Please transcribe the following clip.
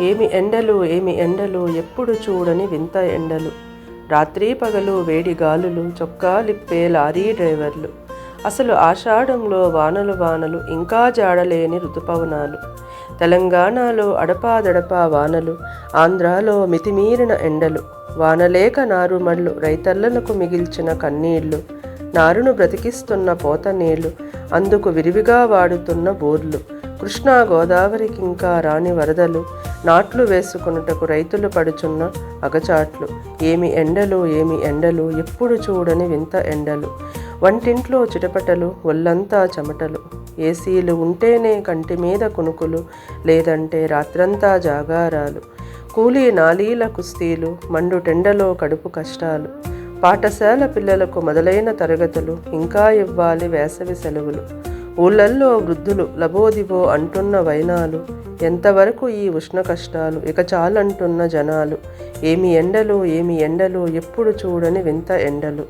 ఏమి ఎండలు ఏమి ఎండలు ఎప్పుడు చూడని వింత ఎండలు. రాత్రి పగలు వేడి గాలులు చొక్కాలిప్పే లారీ డ్రైవర్లు. అసలు ఆషాఢంలో వానలు వానలు ఇంకా జాడలేని ఋతుపవనాలు. తెలంగాణలో అడపాదడపా వానలు ఆంధ్రాలో మితిమీరిన ఎండలు. వానలేక నారుమళ్ళు రైతన్నలకు మిగిల్చిన కన్నీళ్ళు. నారును బ్రతికిస్తున్న పోత నీళ్ళు అందుకు విరివిగా వాడుతున్న బోర్లు. కృష్ణా గోదావరికి ఇంకా రాని వరదలు నాట్లు వేసుకొనుటకు రైతులు పడుచున్న అగచాట్లు. ఏమి ఎండలు ఏమి ఎండలు ఎప్పుడు చూడని వింత ఎండలు. వంటింట్లో చిటపటలు ఒళ్ళంతా చెమటలు. ఏసీలు ఉంటేనే కంటి మీద కునుకులు లేదంటే రాత్రంతా జాగారాలు. కూలీ నాలీల కుస్తీలు మండు టెండలో కడుపు కష్టాలు. పాఠశాల పిల్లలకు మొదలైన తరగతులు ఇంకా ఇవ్వాలి వేసవి సెలవులు. ఊళ్ళల్లో వృద్ధులు లబోదిబో అంటున్న వైనాలు ఎంతవరకు ఈ ఉష్ణ కష్టాలు ఇక చాలంటున్న జనాలు ఏమి ఎండలు ఏమి ఎండలు ఎప్పుడు చూడని వింత ఎండలు.